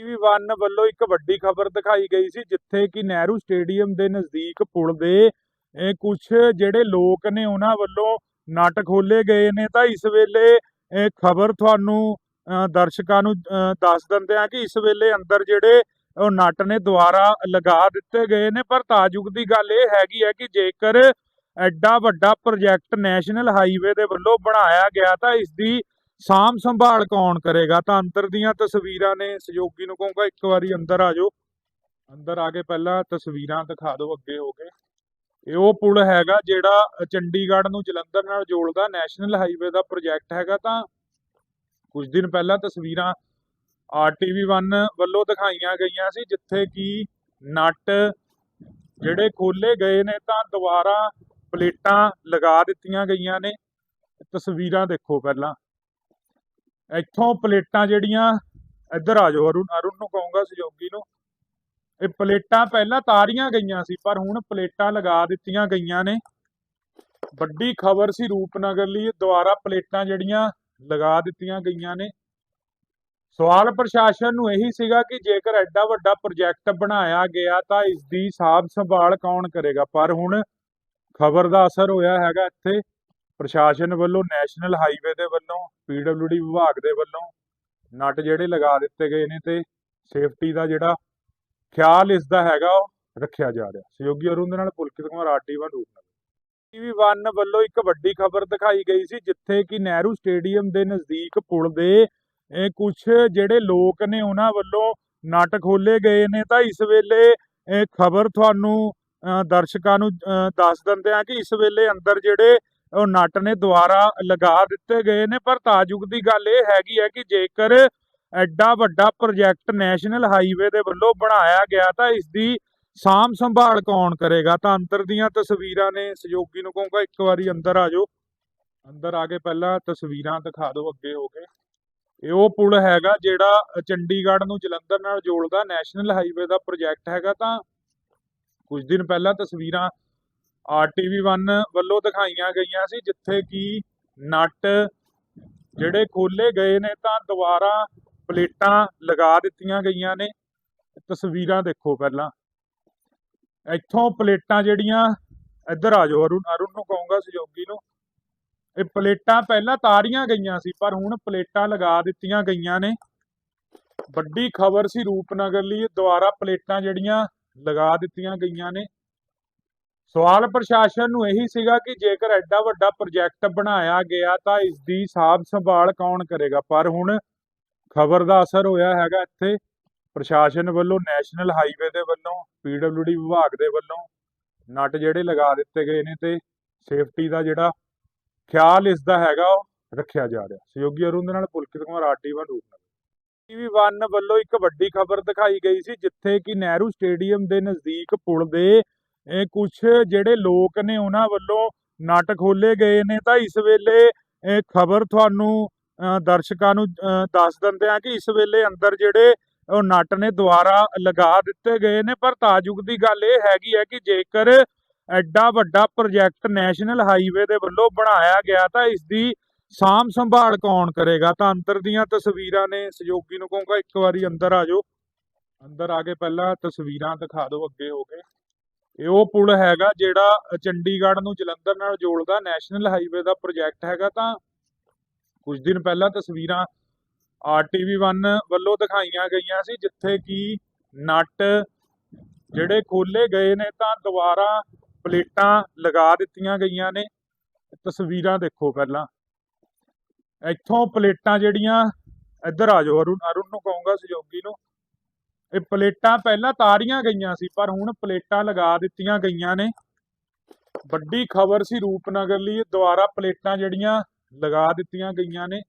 TV 1 ਵੱਲੋਂ ਇੱਕ ਵੱਡੀ ਖਬਰ ਦਿਖਾਈ ਗਈ ਸੀ, ਜਿੱਥੇ ਕਿ ਨਹਿਰੂ ਸਟੇਡੀਅਮ ਦੇ ਨਜ਼ਦੀਕ ਪੁਲ ਦੇ ਕੁਝ ਜਿਹੜੇ ਲੋਕ ਨੇ ਉਹਨਾਂ ਵੱਲੋਂ ਨਟ ਖੋਲੇ ਗਏ ਨੇ। ਤਾਂ ਇਸ ਵੇਲੇ ਇਹ ਖਬਰ ਤੁਹਾਨੂੰ ਦਰਸ਼ਕਾਂ ਨੂੰ ਦੱਸ ਦਿੰਦੇ ਆ ਕਿ ਇਸ ਵੇਲੇ ਅੰਦਰ ਜਿਹੜੇ ਉਹ ਨਟ ਨੇ ਦੁਆਰਾ ਲਗਾ ਦਿੱਤੇ ਗਏ ਨੇ। ਪਰ ਤਾਜੁਗ ਦੀ ਗੱਲ ਇਹ ਹੈਗੀ ਹੈ ਕਿ ਜੇਕਰ ਐਡਾ ਵੱਡਾ ਪ੍ਰੋਜੈਕਟ ਨੈਸ਼ਨਲ ਹਾਈਵੇ ਦੇ ਵੱਲੋਂ ਬਣਾਇਆ ਗਿਆ ਤਾਂ ਇਸ ਦੀ ਸਾਂਭ ਸੰਭਾਲ ਕੌਣ ਕਰੇਗਾ? ਤਾਂ ਅੰਦਰ ਦੀਆਂ ਤਸਵੀਰਾਂ ਨੇ, ਸਹਿਯੋਗੀ ਨੂੰ ਕਹੂੰਗਾ, ਇੱਕ ਵਾਰੀ ਅੰਦਰ ਆ ਜਾਓ। ਅੰਦਰ ਆ ਕੇ ਪਹਿਲਾਂ ਤਸਵੀਰਾਂ ਦਿਖਾ ਦਿਓ, ਅੱਗੇ ਹੋ ਕੇ। ਇਹ ਉਹ ਪੁਲ ਹੈਗਾ ਜਿਹੜਾ ਚੰਡੀਗੜ੍ਹ ਨੂੰ ਜਲੰਧਰ ਨਾਲ ਜੋੜਦਾ, ਨੈਸ਼ਨਲ ਹਾਈਵੇ ਦਾ ਪ੍ਰੋਜੈਕਟ ਹੈਗਾ। ਤਾਂ ਕੁਝ ਦਿਨ ਪਹਿਲਾਂ ਤਸਵੀਰਾਂ ਆਰਟੀਵੀ 1 ਵੱਲੋਂ ਦਿਖਾਈਆਂ ਗਈਆਂ ਸੀ, ਜਿੱਥੇ ਕਿ ਨਟ ਜਿਹੜੇ ਖੋਲੇ ਗਏ ਨੇ, ਤਾਂ ਦੁਬਾਰਾ ਪਲੇਟਾਂ ਲਗਾ ਦਿੱਤੀਆਂ ਗਈਆਂ ਨੇ। ਤਸਵੀਰਾਂ ਦੇਖੋ ਪਹਿਲਾਂ। ਇੱਥੋਂ ਪਲੇਟਾਂ ਜਿਹੜੀਆਂ, ਇੱਧਰ ਆ ਜਾਓ ਅਰੁਣ ਅਰੁਣ ਨੂੰ ਕਹੂੰਗਾ ਸਹਿਯੋਗੀ ਨੂੰ। ਇਹ ਪਲੇਟਾਂ ਪਹਿਲਾਂ ਤਾਰੀਆਂ ਗਈਆਂ ਸੀ, ਪਰ ਹੁਣ ਪਲੇਟਾਂ ਲਗਾ ਦਿੱਤੀਆਂ ਗਈਆਂ ਨੇ। ਵੱਡੀ ਖਬਰ ਸੀ ਰੂਪਨਗਰ ਲਈ ਦੁਆਰਾ ਪਲੇਟਾਂ ਜਿਹੜੀਆਂ ਲਗਾ ਦਿੱਤੀਆਂ ਗਈਆਂ ਨੇ। ਸਵਾਲ ਪ੍ਰਸ਼ਾਸਨ ਨੂੰ ਇਹੀ ਸੀਗਾ ਕਿ ਜੇਕਰ ਐਡਾ ਵੱਡਾ ਪ੍ਰੋਜੈਕਟ ਬਣਾਇਆ ਗਿਆ, ਤਾਂ ਇਸ ਦੀ ਸਾਂਭ ਸੰਭਾਲ ਕੌਣ ਕਰੇਗਾ? ਪਰ ਹੁਣ ਖਬਰ ਦਾ ਅਸਰ ਹੋਇਆ ਹੈਗਾ ਇੱਥੇ। ਪ੍ਰਸ਼ਾਸਨ ਵੱਲੋਂ ਨੈਸ਼ਨਲ ਹਾਈਵੇ ਦੇ ਵੱਲੋਂ ਪੀਡਬਲਯੂਡੀ ਵਿਭਾਗ ਦੇ ਵੱਲੋਂ ਨਟ ਜਿਹੜੇ ਲਗਾ ਦਿੱਤੇ ਗਏ ਨੇ ਤੇ ਸੇਫਟੀ ਦਾ ਜਿਹੜਾ ਖਿਆਲ ਇਸ ਦਾ ਹੈਗਾ ਉਹ ਰੱਖਿਆ ਜਾ ਰਿਹਾ। ਸਹਿਯੋਗੀ ਅਰੁਣ ਦੇ ਨਾਲ ਪੁਲਕਿਤ ਕੁਮਾਰ ਆਰਟੀ1 ਰੂਪਨਗਰ। ਟੀਵੀ 1 ਵੱਲੋਂ ਇੱਕ ਵੱਡੀ ਖਬਰ ਦਿਖਾਈ ਗਈ ਸੀ ਜਿੱਥੇ ਕਿ ਨਹਿਰੂ ਸਟੇਡੀਅਮ ਦੇ ਨਜ਼ਦੀਕ ਪੁਲ ਦੇ ਇਹ ਕੁਝ ਜਿਹੜੇ ਲੋਕ ਨੇ ਉਹਨਾਂ ਵੱਲੋਂ ਨਟ ਖੋਲੇ ਗਏ ਨੇ। ਤਾਂ ਇਸ ਵੇਲੇ ਇਹ ਖਬਰ ਤੁਹਾਨੂੰ ਅ, ਦਰਸ਼ਕਾਂ ਨੂੰ ਅ, ਦੱਸ ਦਿੰਦੇ ਆ ਕਿ ਇਸ ਵੇਲੇ ਅੰਦਰ ਜਿਹੜੇ ਉਹ ਨਟ ਨੇ ਦੁਆਰਾ ਲਗਾ ਦਿੱਤੇ ਗਏ ਨੇ ਪਰ ਤਾਜੁਗ ਦੀ ਗੱਲ ਇਹ ਹੈਗੀ ਹੈ ਕਿ ਜੇਕਰ ਐਡਾ ਵੱਡਾ ਪ੍ਰੋਜੈਕਟ ਨੈਸ਼ਨਲ ਹਾਈਵੇ ਦੇ ਵੱਲੋਂ ਬਣਾਇਆ ਗਿਆ ਤਾਂ ਇਸ ਦੀ ਸਾਂਭ ਸੰਭਾਲ ਕੌਣ ਕਰੇਗਾ? ਤਾਂ ਅੰਦਰ ਦੀਆਂ ਤਸਵੀਰਾਂ ਨੇ ਸਹਿਯੋਗੀ ਨੂੰ ਕਹੂੰਗਾ ਇੱਕ ਵਾਰੀ ਅੰਦਰ ਆ ਜਾਓ। ਅੰਦਰ ਆ ਕੇ ਪਹਿਲਾਂ ਤਸਵੀਰਾਂ ਦਿਖਾ ਦਿਓ ਅੱਗੇ ਹੋ ਕੇ। ਇਹ ਉਹ ਪੁਲ ਹੈਗਾ ਜਿਹੜਾ ਅ, ਚੰਡੀਗੜ੍ਹ ਨੂੰ ਜਲੰਧਰ ਨਾਲ ਜੋੜਦਾ ਨੈਸ਼ਨਲ ਹਾਈਵੇ ਦਾ ਪ੍ਰੋਜੈਕਟ ਹੈਗਾ ਤਾਂ ਕੁਝ ਦਿਨ ਪਹਿਲਾਂ ਤਸਵੀਰਾਂ ਆਰਟੀਵੀ 1 ਵੱਲੋਂ ਦਿਖਾਈਆਂ ਗਈਆਂ ਸੀ, ਜਿੱਥੇ ਕਿ ਨਟ ਜਿਹੜੇ ਖੋਲੇ ਗਏ ਨੇ ਤਾਂ ਦੁਬਾਰਾ ਪਲੇਟਾਂ ਲਗਾ ਦਿੱਤੀਆਂ ਗਈਆਂ ਨੇ। ਤਸਵੀਰਾਂ ਦੇਖੋ ਪਹਿਲਾਂ। ਇੱਥੋਂ ਪਲੇਟਾਂ ਜਿਹੜੀਆਂ, ਇੱਧਰ ਆ ਜਾਓ ਅਰੁਣ ਅਰੁਣ ਨੂੰ ਕਹੂੰਗਾ ਸਹਿਯੋਗੀ ਨੂੰ। ਇਹ ਪਲੇਟਾਂ ਪਹਿਲਾਂ ਤਾਰੀਆਂ ਗਈਆਂ ਸੀ, ਪਰ ਹੁਣ ਪਲੇਟਾਂ ਲਗਾ ਦਿੱਤੀਆਂ ਗਈਆਂ ਨੇ। ਵੱਡੀ ਖਬਰ ਸੀ ਰੂਪਨਗਰ ਲਈ ਦੁਆਰਾ ਪਲੇਟਾਂ ਜਿਹੜੀਆਂ ਲਗਾ ਦਿੱਤੀਆਂ ਗਈਆਂ ਨੇ। ਸਵਾਲ ਪ੍ਰਸ਼ਾਸਨ ਨੂੰ ਇਹੀ ਸੀਗਾ ਕਿ ਜੇਕਰ ਐਡਾ ਵੱਡਾ ਪ੍ਰੋਜੈਕਟ ਬਣਾਇਆ ਗਿਆ ਤਾਂ ਇਸ ਦੀ ਸਾਂਭ ਸੰਭਾਲ ਕੌਣ ਕਰੇਗਾ? ਪਰ ਹੁਣ ਖਬਰ ਦਾ ਅਸਰ ਹੋਇਆ ਹੈਗਾ ਇੱਥੇ। ਪ੍ਰਸ਼ਾਸਨ ਵੱਲੋਂ ਨੈਸ਼ਨਲ ਹਾਈਵੇ ਦੇ ਵੱਲੋਂ ਪੀਡਬਲਯੂਡੀ ਵਿਭਾਗ ਦੇ ਵੱਲੋਂ ਨਟ ਜਿਹੜੇ ਲਗਾ ਦਿੱਤੇ ਗਏ ਨੇ ਤੇ ਸੇਫਟੀ ਦਾ ਜਿਹੜਾ ਖਿਆਲ ਇਸ ਦਾ ਹੈਗਾ, ਉਹ ਰੱਖਿਆ ਜਾ ਰਿਹਾ। ਸਹਿਯੋਗੀ ਅਰੁਣ ਦੇ ਨਾਲ ਪੁਲਕਿਤ ਕੁਮਾਰ ਆਰਟੀ1 ਰੂਪਨਗਰ। ਟੀਵੀ 1 ਵੱਲੋਂ ਇੱਕ ਵੱਡੀ ਖਬਰ ਦਿਖਾਈ ਗਈ ਸੀ, ਜਿੱਥੇ ਕਿ ਨਹਿਰੂ ਸਟੇਡੀਅਮ ਦੇ ਨਜ਼ਦੀਕ ਪੁਲ ਦੇ ਇਹ ਕੁਝ ਜਿਹੜੇ ਲੋਕ ਨੇ ਉਹਨਾਂ ਵੱਲੋਂ ਨਟ ਖੋਲੇ ਗਏ ਨੇ ਤਾਂ ਇਸ ਵੇਲੇ ਇਹ ਖਬਰ ਤੁਹਾਨੂੰ ਦਰਸ਼ਕਾਂ ਨੂੰ ਦੱਸ ਦਿੰਦੇ ਆ ਕਿ ਇਸ ਵੇਲੇ ਅੰਦਰ ਜਿਹੜੇ ਉਹ ਨਟ ਨੇ ਦੁਆਰਾ ਲਗਾ ਦਿੱਤੇ ਗਏ ਨੇ, ਪਰ ਤਾਜੁਗ ਦੀ ਗੱਲ ਇਹ ਹੈਗੀ ਹੈ ਕਿ ਜੇਕਰ ਐਡਾ ਵੱਡਾ ਪ੍ਰੋਜੈਕਟ ਨੈਸ਼ਨਲ ਹਾਈਵੇ ਦੇ ਵੱਲੋਂ ਬਣਾਇਆ ਗਿਆ ਤਾਂ ਇਸ ਦੀ ਸਾਂਭ ਸੰਭਾਲ ਕੌਣ ਕਰੇਗਾ? ਤਾਂ ਅੰਦਰ ਦੀਆਂ ਤਸਵੀਰਾਂ ਨੇ, ਸਹਿਯੋਗੀ ਨੂੰ ਕਹੂੰਗਾ ਇੱਕ ਵਾਰੀ ਅੰਦਰ ਆ ਜਾਓ। ਅੰਦਰ ਆ ਕੇ ਪਹਿਲਾਂ ਤਸਵੀਰਾਂ ਦਿਖਾ ਦਿਓ, ਅੱਗੇ ਹੋ ਕੇ। ਇਹ ਉਹ ਪੁਲ ਹੈਗਾ ਜਿਹੜਾ ਚੰਡੀਗੜ੍ਹ ਨੂੰ ਜਲੰਧਰ ਨਾਲ ਜੋੜਦਾ, ਨੈਸ਼ਨਲ ਹਾਈਵੇ ਦਾ ਪ੍ਰੋਜੈਕਟ ਹੈਗਾ ਤਾਂ ਕੁਝ ਦਿਨ ਪਹਿਲਾਂ ਤਸਵੀਰਾਂ ਆਰਟੀਵੀ 1 ਵੱਲੋਂ ਦਿਖਾਈਆਂ ਗਈਆਂ ਸੀ, ਜਿੱਥੇ ਕਿ ਨਟ ਜਿਹੜੇ ਖੋਲੇ ਗਏ ਨੇ ਤਾਂ ਦੁਬਾਰਾ ਪਲੇਟਾਂ ਲਗਾ ਦਿੱਤੀਆਂ ਗਈਆਂ ਨੇ। ਤਸਵੀਰਾਂ ਦੇਖੋ ਪਹਿਲਾਂ। ਇੱਥੋਂ ਪਲੇਟਾਂ ਜਿਹੜੀਆਂ, ਇੱਧਰ ਆ ਜਾਓ ਅਰੁਣ ਅਰੁਣ ਨੂੰ ਕਹੂੰਗਾ ਸਹਿਯੋਗੀ ਨੂੰ। ਇਹ ਪਲੇਟਾਂ ਪਹਿਲਾਂ ਤਾਰੀਆਂ ਗਈਆਂ ਸੀ, ਪਰ ਹੁਣ ਪਲੇਟਾਂ ਲਗਾ ਦਿੱਤੀਆਂ ਗਈਆਂ ਨੇ। ਵੱਡੀ ਖਬਰ ਸੀ ਰੂਪਨਗਰ ਲਈ ਦੁਆਰਾ ਪਲੇਟਾਂ ਜਿਹੜੀਆਂ ਲਗਾ ਦਿੱਤੀਆਂ ਗਈਆਂ ਨੇ।